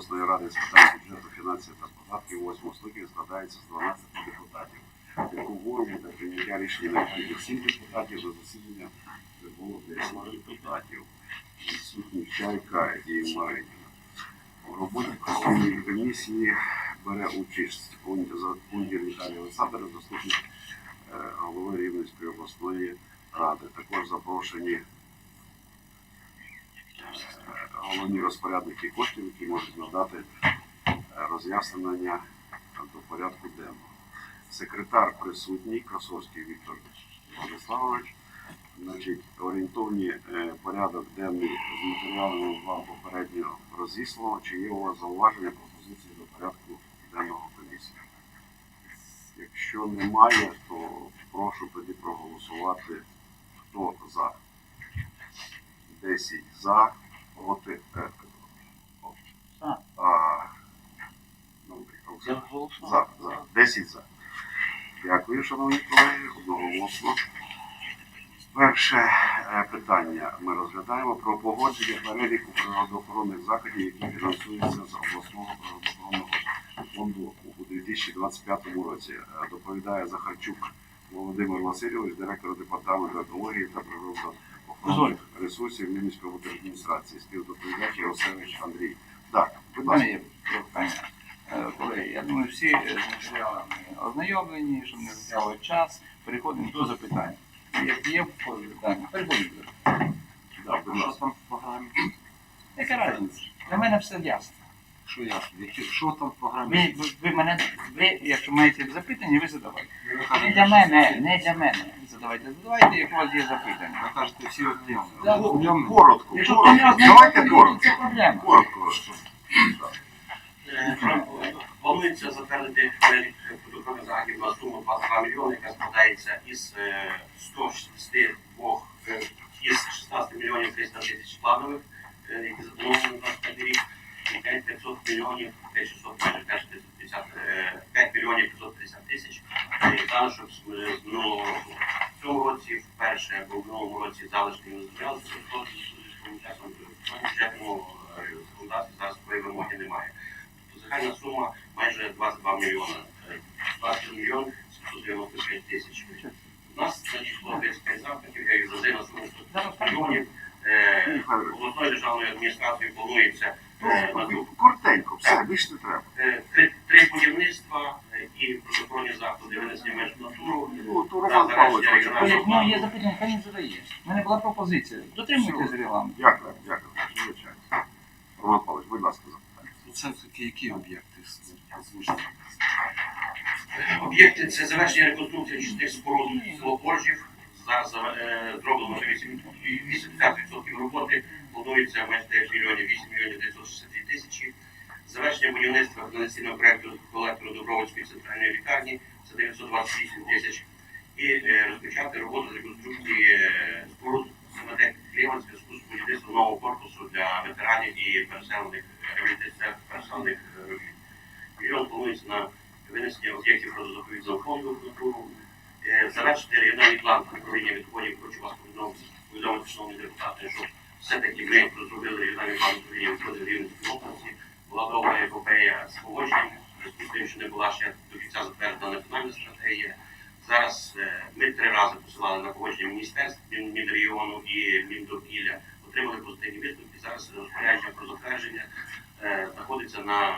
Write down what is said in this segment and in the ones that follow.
обласної ради з питань бюджету, фінансів та податків 8 скликання складається з 12 депутатів. Яку гору буде прийняття рішення необхідних 7 депутатів до засідання прибуло 10 депутатів. Відсутні Чайка і Марина. У роботі постійної комісії бере участь Пундір Віталій Олександрович, заступник е, голови Рівненської обласної ради. Також запрошені головні розпорядники коштів, які можуть надати е, роз'яснення до порядку денного. Секретар присутній, Красовський Віктор Владиславович. Значить, орієнтовні е, порядок денний з матеріалами вам попередньо розіслано. Чи є у вас зауваження пропозиції до порядку денного комісії? Якщо немає, то прошу тоді проголосувати. Хто за? 10 за, проти. е, За. ну. За, за. 10 за. Дякую, шановні колеги, одноголосно. Перше е, питання ми розглядаємо про погодження переліку природоохоронних заходів, які фінансуються з обласного природоохоронного фонду у 2025 році. Е, Доповідає Захарчук Володимир Васильович, директор департаменту екології та ресурсів Мінської адміністрації, співдоповідач Яроселович Андрій. Так, будь У ласка. є прохання. Е, Колеги, я думаю, всі з матеріалами ознайомлені, щоб не взяли час. Переходимо до запитань. Як є питання, переходимо до програмі? Яка різниця? Для мене все ясно. Що ясно? Які, що там в програмі? Ви, ви, ви мене, ви, якщо маєте запитання, ви задавайте. Не для мене, не для мене. Задавайте, задавайте, як у вас є запитання. Ви кажете, всі ознайомлені. Да. Ознайомлені? Коротко, Якщо коротко. ти Давайте коротко. це проблема. Коротко. Е, Планується затвердити перелік продуктових заходів на суму 22 мільйони, яка складається із е, 162, е, із 16 мільйонів 300 тисяч планових, е, які заплановані на 25 рік, 5 500 мільйонів 500, майже теж 50, е, 5 мільйонів 550 тисяч залишок з минулого року. В цьому році вперше, бо в минулому році залишки не збиралися, то з в бюджетному е, законодавстві зараз такої вимоги немає. Тобто загальна сума майже 22 мільйони. Е, 20 мільйон 795 тисяч. У нас надійшло 35 запитів, я їх завжди на суму 100 мільйонів. Е, Обласною державною адміністрацією планується Коротенько, все, більше не треба. е, три, будівництва е, і протокольні заходи винесення меж натуру. Ну, то Роман Павлович. Ось, ну, є запитання, хай не задає. У мене була пропозиція. Дотримуйтесь регламенту. Дякую, дякую. Звичайно. Роман Павлович, будь ласка, запитання. Ну, Це такі які об'єкти озвучені? Об'єкти це завершення реконструкції чотирьох споруд село Зараз е, зроблено вже 8 80% роботи. Планується майже 9 мільйонів, 8 мільйонів 962 тисячі. Завершення будівництва організаційного проекту колектору Добровольської центральної лікарні це 928 тисяч. І е, розпочати роботу з реконструкції е, споруд СМТ Клєва в зв'язку з будівництвом нового корпусу для ветеранів і переселених реабілітаційних переселених. Мільйон планується на винесення об'єктів природозаповідного фонду. Е, Завершити регіональний план управління відходів. Хочу вас повідомити, шановні депутати, що все-таки ми розробили регіональний план управління відходів Рівненської області. Була довга епопея з погодженням, тим, що не була ще до кінця затверджена національна стратегія. Зараз е, ми три рази посилали на погодження міністерств Мін- Мінрегіону і Міндовкілля, отримали позитивні висновки. Зараз розпорядження про затвердження е, знаходиться на е,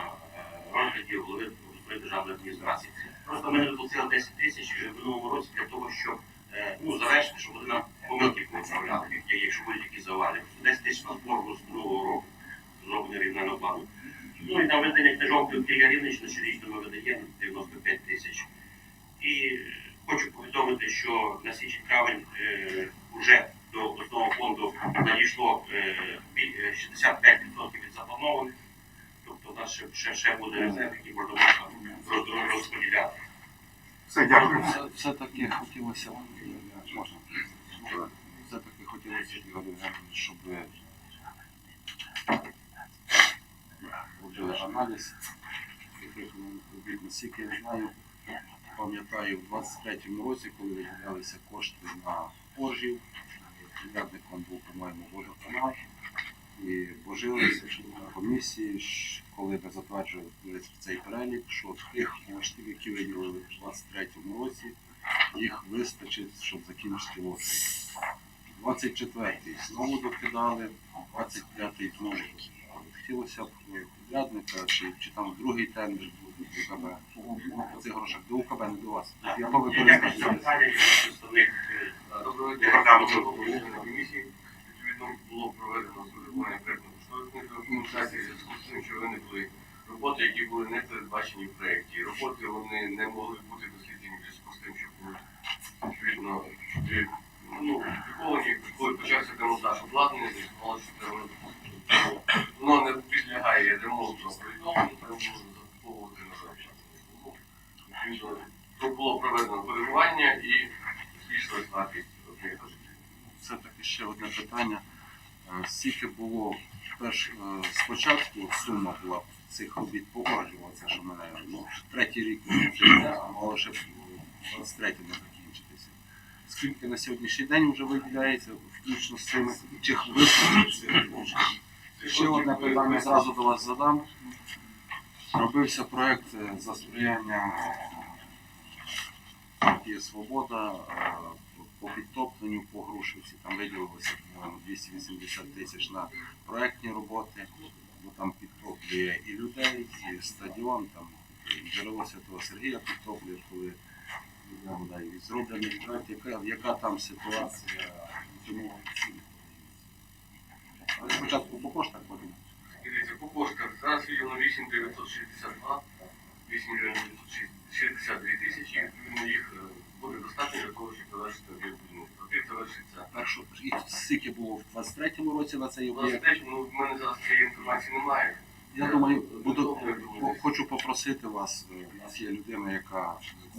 розгляді голови державної адміністрації. Просто ми не доплатили 10 тисяч в минулому році для того, щоб е, ну, завершити, щоб вони нам помилки поправляли, якщо будуть якісь зауваження. 10 тисяч на боргу з минулого року зроблення рівнального плану. Ну і на видання книжок Києва Рівнична щорічно ми видаємо 95 тисяч. І хочу повідомити, що на січень травень е, вже до обласного фонду надійшло е, е, 65% від запланованих. У нас ще, ще, ще буде резерв, який можна буде розподіляти. Все, дякую. Все- Все-таки хотілося, можна, все-таки хотілося, щоб робили аналіз яких робіт, наскільки я знаю, пам'ятаю, в 23-му році, коли виділялися кошти на пожів, підрядником був, по-моєму, водоканал, І божилися, що на комісії, коли ми затверджували цей перелік, що тих коштів, які виділили в 23-му році, їх вистачить, щоб закінчити лоти. 24-й знову докидали, 25-й знову докидали. Хотілося б е, підрядника, чи, чи там другий тендер буде до УКБ. По цих грошах до УКБ, не до вас. Я по Я дякую за використанню. питання, я представник е, Доброго дня. Комісійної було проведено коригування проєктно-кошторисної документації в зв'язку з тим, що виникли роботи, які були не передбачені в проєкті. Роботи вони не могли бути досліджені в зв'язку з тим, що були відповідно ну, виковані, коли почався демонтаж обладнання, з'ясувалося, що треба воно не підлягає ремонту повідомлення, треба було закуповувати на відповідно, то було проведено коригування і збільшилась вартість об'єкту житлів. Все-таки ще одне питання. Е, Скільки було перш, е, спочатку сума була цих робіт погоджувалася, що мене ну, третій рік не йде, а мало ще б у 23-му закінчитися. Скільки на сьогоднішній день вже виділяється, включно з цими, чи цих? Ще одне питання зразу до вас задам. Робився проект е, за сприяння партії Свобода е, по підтопленню по Грушівці. Там виділилося 280 тисяч на проектні роботи, бо там підтоплює і людей, і стадіон. Там джерело Святого Сергія підтоплює, коли зроблений проект, яка, яка там ситуація цьому. Але спочатку по коштах потім. Дивіться, по коштах зараз виділено 8 962, 8 мільйонів 962 тисячі, відповідно їх е, достатньо для того, щоб завершити об'єкт будівництва. Об'єкт завершиться. Першу, і скільки було в 23-му році на цей об'єкт? 23 ну, в мене зараз цієї інформації немає. Я думаю, буду, хочу попросити вас, е, у нас є людина, яка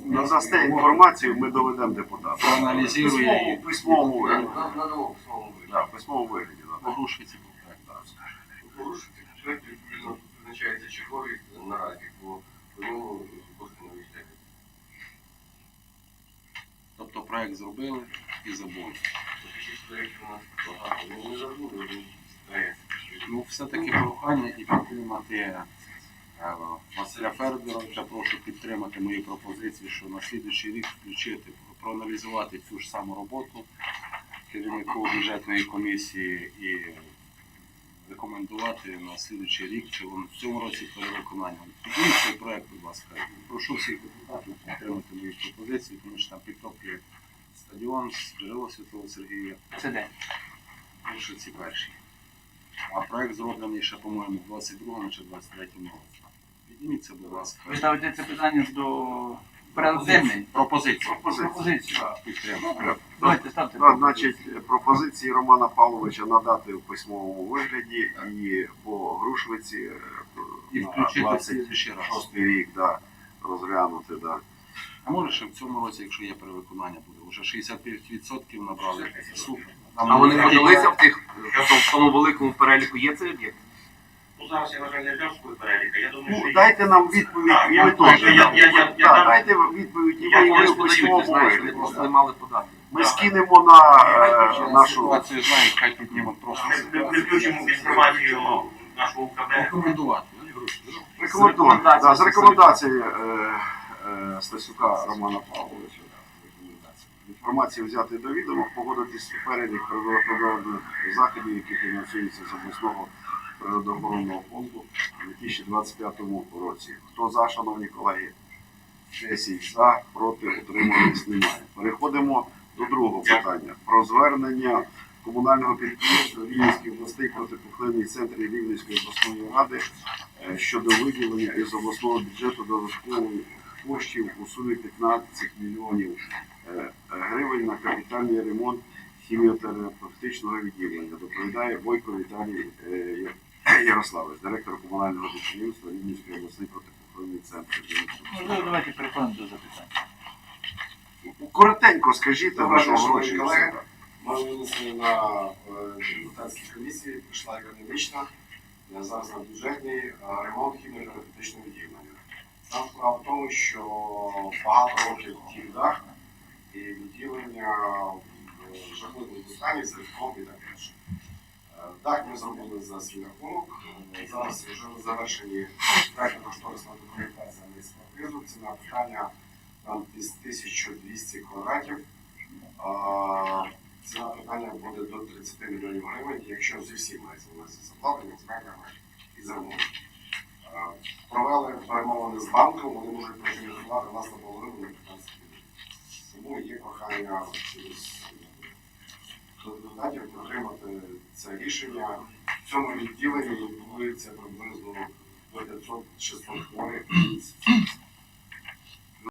Надасте інформацію, ми доведемо депутату. Проаналізує письмовому вигляді. Письмовому вигляді. Да, в письмовому вигляді. по був проект. Порушити відповідно визначається черговість наразі, бо по ньому кошти не виїжджають. Тобто проект зробили і забули. Ну, все-таки прохання і підтримати е, Василя Федоровича, прошу підтримати мої пропозиції, що на слідуючий рік включити, проаналізувати цю ж саму роботу керівнику бюджетної комісії і рекомендувати на слідуючий рік, чи в цьому році перевиконання. Цей проект, будь ласка. Прошу всіх депутатів підтримати мої пропозиції, тому що там підтоплює стадіон, джерело Святого Сергія. Це день. Лише ці перші. А проект зроблений ще, по-моєму, в 22-му чи 23-му році. Підніміться, будь ласка. Ви ставите це питання до денний. Пропозицію. Пропозицію. Давайте ставте. Да, значить, пропозиції Романа Павловича надати в письмовому вигляді і по Грушвиці е, І на включити в 26 слідуючий раз. рік да, розглянути. Да. А може ще в цьому році, якщо є перевиконання, буде. Вже 65% набрали. Супер. А вони подалися в тих в тому великому переліку є цей об'єкт? Ну, зараз я, на жаль, не взяв свою переліка. Я думаю, що Ну, є. дайте нам відповідь, Так, і я- ви теж. я- я- я- я- я Да, Дайте відповідь, і Я ви, і ви колись в подають, ти знаєш, вони просто не мали подати. Ми скинемо на е, нашу Ситуацію знають, хай піднімуть просто. Ми- Ми ми включимо інформацію нашого УКБ. Рекомендувати. рекомендацію, да, з рекомендацією е, Стасюка Романа Павловича. Інформацію взяти до відома, погодитись перелік природоохоронних заходів, які фінансуються з обласного природоохоронного фонду у 2025 році. Хто за, шановні колеги? 10 за, проти, утримались немає. Переходимо до другого питання про звернення комунального підприємства Рівненської областей протипухлинний центр Рівненської обласної ради е, щодо виділення із обласного бюджету додаткових коштів у сумі 15 мільйонів е, гривень на капітальний ремонт хіміотерапевтичного відділення. Доповідає Бойко Віталій е, Ярославович, директор комунального підприємства Рівненської обласний протипухлинний центр. Можливо, давайте переходимо до запитань. Коротенько скажіть, шановні колеги. Ми винесли на е, депутатській комісії, прийшла економічна, е, зараз на бюджетний е, ремонт хіміотерапевтичного відділення. Там справа в тому, що багато років тік дах і відділення в жахливому стані з рифком і так далі. Так, ми зробили за свій рахунок. Е, Зараз вже завершені проєктно кошторисна документація на експертизу. Ціна питання там 1200 квадратів. Ціна питання буде до 30 мільйонів гривень, якщо зі всім мається з оплатами, і з. Е, Провели перемовини з банком, вони можуть проживати нас на половину на 15 років. Тому є прохання через депутатів підтримати це рішення. В цьому відділенні будується приблизно до 500-600 хворих.